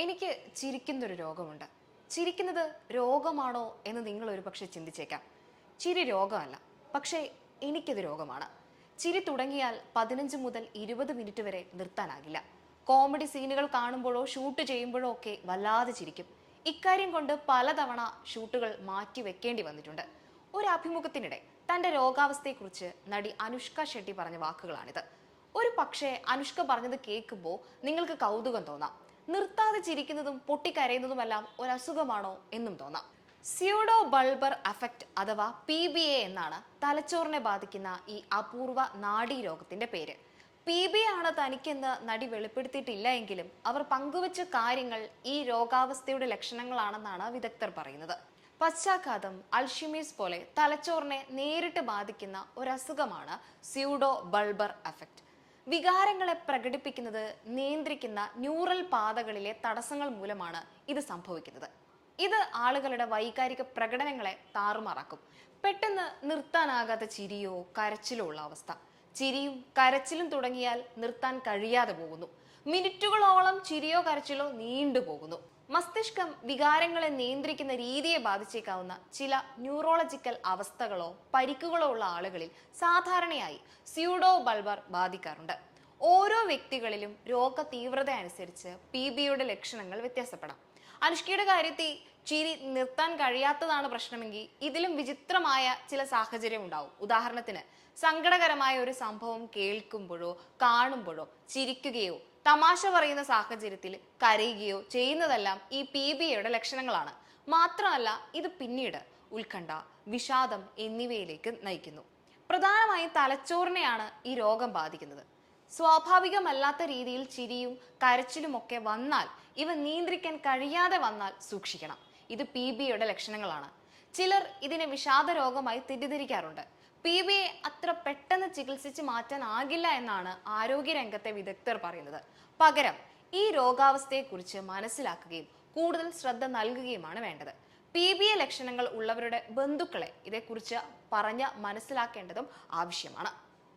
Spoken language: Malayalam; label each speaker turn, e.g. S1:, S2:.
S1: എനിക്ക് ചിരിക്കുന്നൊരു രോഗമുണ്ട്. ചിരിക്കുന്നത് രോഗമാണോ എന്ന് നിങ്ങൾ ഒരുപക്ഷെ ചിന്തിച്ചേക്കാം. ചിരി രോഗമല്ല പക്ഷേ എനിക്കത് രോഗമാണ്. ചിരി തുടങ്ങിയാൽ പതിനഞ്ച് മുതൽ ഇരുപത് മിനിറ്റ് വരെ നിർത്താനാകില്ല. കോമഡി സീനുകൾ കാണുമ്പോഴോ ഷൂട്ട് ചെയ്യുമ്പോഴോ ഒക്കെ വല്ലാതെ ചിരിക്കും. ഇക്കാര്യം കൊണ്ട് പലതവണ ഷൂട്ടുകൾ മാറ്റി വെക്കേണ്ടി വന്നിട്ടുണ്ട്. ഒരു അഭിമുഖത്തിനിടെ തന്റെ രോഗാവസ്ഥയെക്കുറിച്ച് നടി അനുഷ്ക ഷെട്ടി പറഞ്ഞ വാക്കുകളാണിത്. ഒരു പക്ഷേ അനുഷ്ക പറഞ്ഞത് കേൾക്കുമ്പോൾ നിങ്ങൾക്ക് കൗതുകം തോന്നാം. നിർത്താതെ ചിരിക്കുന്നതും പൊട്ടിക്കരയുന്നതുമെല്ലാം ഒരു അസുഖമാണോ എന്നും തോന്നാം. സ്യൂഡോ ബൾബർ അഫക്റ്റ് അഥവാ പി ബി എ എന്നാണ് തലച്ചോറിനെ ബാധിക്കുന്ന ഈ അപൂർവ നാഡീ രോഗത്തിന്റെ പേര്. പി ബി ആണ് തനിക്കെന്ന് നടി വെളിപ്പെടുത്തിയിട്ടില്ല എങ്കിലും അവർ പങ്കുവച്ച കാര്യങ്ങൾ ഈ രോഗാവസ്ഥയുടെ ലക്ഷണങ്ങളാണെന്നാണ് വിദഗ്ധർ പറയുന്നത്. പശ്ചാഘാതം അൾഷിമീസ് പോലെ തലച്ചോറിനെ നേരിട്ട് ബാധിക്കുന്ന ഒരു അസുഖമാണ് സ്യൂഡോ ബൾബർ അഫക്റ്റ് വികാരങ്ങളെ പ്രകടിപ്പിക്കുന്നത് നിയന്ത്രിക്കുന്ന ന്യൂറൽ പാതകളിലെ തടസ്സങ്ങൾ മൂലമാണ് ഇത് സംഭവിക്കുന്നത്. ഇത് ആളുകളുടെ വൈകാരിക പ്രകടനങ്ങളെ താറുമാറാക്കും. പെട്ടെന്ന് നിർത്താനാകാത്ത ചിരിയോ കരച്ചിലോ ഉള്ള അവസ്ഥ. ചിരിയും കരച്ചിലും തുടങ്ങിയാൽ നിർത്താൻ കഴിയാതെ പോകുന്നു. മിനിറ്റുകളോളം ചിരിയോ കരച്ചിലോ നീണ്ടുപോകുന്നു. മസ്തിഷ്കം വികാരങ്ങളെ നിയന്ത്രിക്കുന്ന രീതിയെ ബാധിച്ചേക്കാവുന്ന ചില ന്യൂറോളജിക്കൽ അവസ്ഥകളോ പരിക്കുകളോ ഉള്ള ആളുകളിൽ സാധാരണയായി സ്യൂഡോ ബൾബർ ബാധിക്കാറുണ്ട്. ഓരോ വ്യക്തികളിലും രോഗ തീവ്രത അനുസരിച്ച് പി ബിയുടെ ലക്ഷണങ്ങൾ വ്യത്യാസപ്പെടാം. അനുഷ്കയുടെ കാര്യത്തിൽ ചിരി നിർത്താൻ കഴിയാത്തതാണ് പ്രശ്നമെങ്കിൽ ഇതിലും വിചിത്രമായ ചില സാഹചര്യം ഉണ്ടാവും. ഉദാഹരണത്തിന് സങ്കടകരമായ ഒരു സംഭവം കേൾക്കുമ്പോഴോ കാണുമ്പോഴോ ചിരിക്കുകയോ തമാശ പറയുന്ന സാഹചര്യത്തിൽ കരയുകയോ ചെയ്യുന്നതെല്ലാം ഈ പി ബിയുടെ ലക്ഷണങ്ങളാണ്. മാത്രമല്ല ഇത് പിന്നീട് ഉത്കണ്ഠ വിഷാദം എന്നിവയിലേക്ക് നയിക്കുന്നു. പ്രധാനമായും തലച്ചോറിനെയാണ് ഈ രോഗം ബാധിക്കുന്നത്. സ്വാഭാവികമല്ലാത്ത രീതിയിൽ ചിരിയും കരച്ചിലുമൊക്കെ വന്നാൽ ഇവ നിയന്ത്രിക്കാൻ കഴിയാതെ വന്നാൽ സൂക്ഷിക്കണം. ഇത് പി ബിയുടെ ലക്ഷണങ്ങളാണ്. ചിലർ ഇതിനെ വിഷാദ രോഗമായി തെറ്റിദ്ധരിക്കാറുണ്ട്. പി ബിയെ അത്ര പെട്ടെന്ന് ചികിത്സിച്ച് മാറ്റാനാകില്ല എന്നാണ് ആരോഗ്യരംഗത്തെ വിദഗ്ധർ പറയുന്നത്. പകരം ഈ രോഗാവസ്ഥയെക്കുറിച്ച് മനസ്സിലാക്കുകയും കൂടുതൽ ശ്രദ്ധ നൽകുകയുമാണ് വേണ്ടത്. പി ബി എ ലക്ഷണങ്ങൾ ഉള്ളവരുടെ ബന്ധുക്കളെ ഇതേക്കുറിച്ച് പറഞ്ഞ് മനസ്സിലാക്കേണ്ടതും ആവശ്യമാണ്.